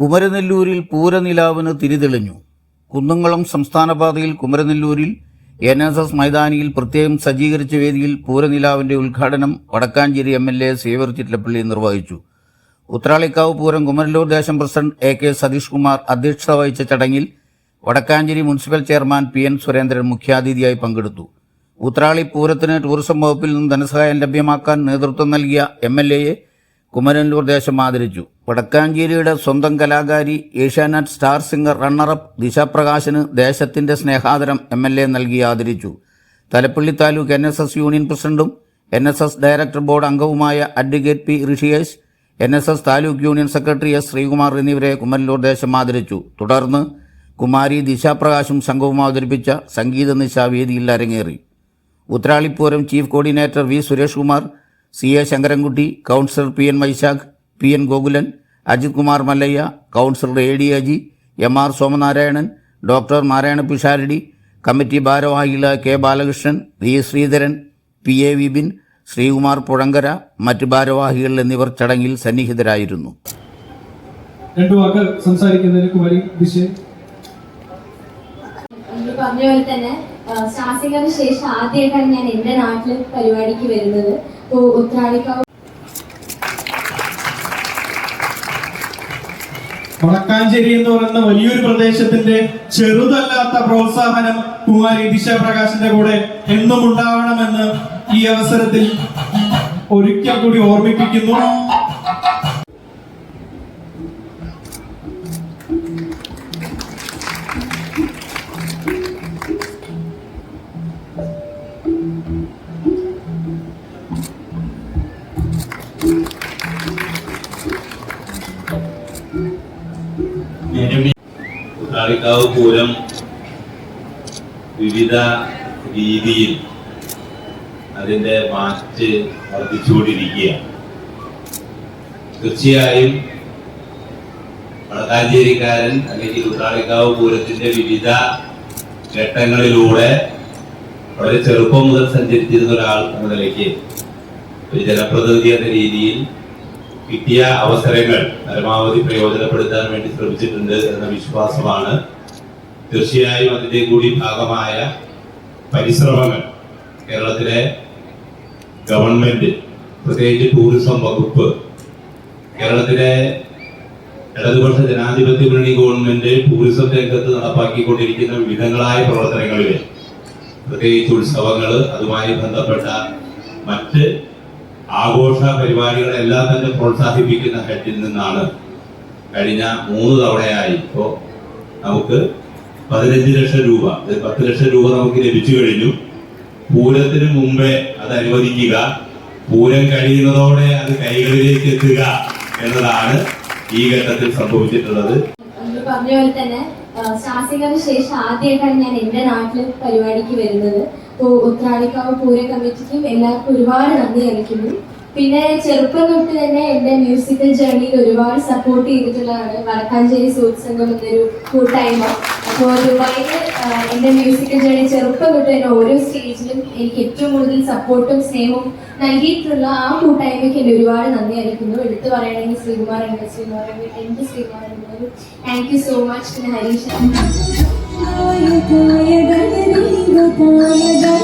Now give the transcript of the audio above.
കുമരനെല്ലൂരിൽ പൂരനിലാവിന് തിരിതെളിഞ്ഞു. കുന്നംകുളം സംസ്ഥാനപാതയിൽ കുമരനെല്ലൂരിൽ എൻ എസ് എസ് മൈതാനിയിൽ പ്രത്യേകം സജ്ജീകരിച്ച വേദിയിൽ പൂരനിലാവിന്റെ ഉദ്ഘാടനം Vadakkanchery M L A Xavier Chittilappilly നിർവഹിച്ചു. ഉത്രാളിക്കാവ് പൂരം കുമരല്ലൂർ ദേശം president A K Satheesh Kumar അധ്യക്ഷത വഹിച്ച ചടങ്ങിൽ Vadakkanchery municipal chairman P N Surendran മുഖ്യാതിഥിയായി പങ്കെടുത്തു. ഉത്രാളി പൂരത്തിന് ടൂറിസം വകുപ്പിൽ നിന്ന് ധനസഹായം ലഭ്യമാക്കാൻ നേതൃത്വം നൽകിയ എം എൽ എയെ കുമരനല്ലൂർ ദേശം ആദരിച്ചു. വടക്കാഞ്ചേരിയുടെ സ്വന്തം കലാകാരി Asianet star singer runner up ദിശാപ്രകാശിന് ദേശത്തിന്റെ സ്നേഹാദരം എം എൽ എ നൽകി ആദരിച്ചു. Thalappilly taluk N S S union പ്രസിഡന്റും N S S director board അംഗവുമായ advocate P Rishiyesh N S S taluk union secretary S Sreekumar എന്നിവരെ കുമരല്ലൂർ ദേശം ആദരിച്ചു. തുടർന്ന് കുമാരി ദിശാപ്രകാശും സംഘവും അവതരിപ്പിച്ച സംഗീത നിശ വേദിയിൽ അരങ്ങേറി. ഉത്രാളിപ്പൂരം chief coordinator V Suresh Kumar C A Sankarankutty councillor P N Vaishakh P N Gokulan Ajith Kumar Mallayya councillor A D Aji M R Somanarayanan doctor Narayana Pisharody committee ഭാരവാഹികളായ K Balakrishnan V Sreedharan P A Vipin Sreekumar Puzhankara മറ്റ് ഭാരവാഹികൾ എന്നിവർ ചടങ്ങിൽ സന്നിഹിതരായിരുന്നു. രണ്ടു വാക്ക് സംസാരിക്കുന്നതിന് കുമാരി വിഷയം. പറഞ്ഞ പോലെ തന്നെ ശാസികൾക്ക് ശേഷം ആദ്യമായിട്ടാണ് ഞാൻ എന്റെ നാട്ടിൽ പരിപാടിക്ക് വരുന്നത്. ഇപ്പോ उत्तराधिक വടക്കാഞ്ചേരി എന്ന് പറയുന്ന വലിയൊരു പ്രദേശത്തിന്റെ ചെറുതല്ലാത്ത പ്രോത്സാഹനം കുമാരി ദിശ പ്രകാശിന്റെ കൂടെ എന്നും ഉണ്ടാവണമെന്ന് ഈ അവസരത്തിൽ ഒരിക്കൽ കൂടി ഓർമ്മിപ്പിക്കുന്നു. കാളിക്കാവ് പൂരം വിവിധ രീതിയിൽ അതിന്റെ മാറ്റ് വർദ്ധിച്ചുകൊണ്ടിരിക്കുകയാണ്. തീർച്ചയായും വടക്കാഞ്ചേരിക്കാരൻ അല്ലെങ്കിൽ ഉത്താളിക്കാവ് പൂരത്തിന്റെ വിവിധ ഘട്ടങ്ങളിലൂടെ വളരെ ചെറുപ്പം മുതൽ സഞ്ചരിച്ചിരുന്ന ഒരാൾ എന്ന നിലയ്ക്ക് ഒരു ജനപ്രതിനിധി എന്ന രീതിയിൽ കിട്ടിയ അവസരങ്ങൾ പരമാവധി പ്രയോജനപ്പെടുത്താൻ വേണ്ടി ശ്രമിച്ചിട്ടുണ്ട് എന്ന വിശ്വാസമാണ്. തീർച്ചയായും അതിന്റെ കൂടി ഭാഗമായ പരിശ്രമങ്ങൾ കേരളത്തിലെ ഗവൺമെന്റ് പ്രത്യേകിച്ച് ടൂറിസം വകുപ്പ് കേരളത്തിലെ ഇടതുപക്ഷ ജനാധിപത്യ മുന്നണി ഗവൺമെന്റ് ടൂറിസം രംഗത്ത് നടപ്പാക്കിക്കൊണ്ടിരിക്കുന്ന വിവിധങ്ങളായ പ്രവർത്തനങ്ങളിൽ പ്രത്യേകിച്ച് ഉത്സവങ്ങൾ അതുമായി ബന്ധപ്പെട്ട മറ്റ് ആഘോഷ പരിപാടികളെല്ലാം തന്നെ പ്രോത്സാഹിപ്പിക്കുന്ന ഹെഡിൽ നിന്നാണ് കഴിഞ്ഞ മൂന്ന് തവണയായി ഇപ്പോ നമുക്ക് പതിനഞ്ച് ലക്ഷം രൂപ പത്ത് ലക്ഷം രൂപ നമുക്ക് ലഭിച്ചു കഴിഞ്ഞു. പൂരത്തിന് മുമ്പേ അത് അനുവദിക്കുക. പൂരം കഴിയുന്നതോടെ അത് കൈകളിലേക്ക് എത്തുക എന്നതാണ് ഈ ഘട്ടത്തിൽ സംഭവിച്ചിട്ടുള്ളത്. പറഞ്ഞ പോലെ തന്നെ ശാസികന് ശേഷം ആദ്യമായിട്ടാണ് ഞാൻ എന്റെ നാട്ടിൽ പരിപാടിക്ക് വരുന്നത്. ഉത്രാളിക്കാവ് പൂര കമ്മിറ്റിക്കും എല്ലാവർക്കും ഒരുപാട് നന്ദി അറിയിക്കുന്നു. പിന്നെ ചെറുപ്പം തൊട്ട് തന്നെ എന്റെ മ്യൂസിക്കൽ ജേർണിയിൽ ഒരുപാട് സപ്പോർട്ട് ചെയ്തിട്ടുള്ളതാണ് വടക്കാഞ്ചേരി സൂട്ട് സംഘം എന്നൊരു കൂട്ടായ്മ. അപ്പോൾ ഒരുപാട് എന്റെ മ്യൂസിക്കൽ ജേർണി ചെറുപ്പം തൊട്ട് തന്നെ ഓരോ സ്റ്റേജിലും എനിക്ക് ഏറ്റവും കൂടുതൽ സപ്പോർട്ടും സ്നേഹവും നൽകിയിട്ടുള്ള ആ കൂട്ടായ്മയ്ക്ക് എന്നെ ഒരുപാട് നന്ദി അറിയിക്കുന്നു. എടുത്തു പറയണമെങ്കിൽ ശ്രീകുമാർ എന്റെ ശ്രീകുമാർ എന്റെ ശ്രീകുമാർ എന്നൊരു താങ്ക് യു സോ മച്ച് പിന്നെ ഹരീഷ്. ಕಾಲದ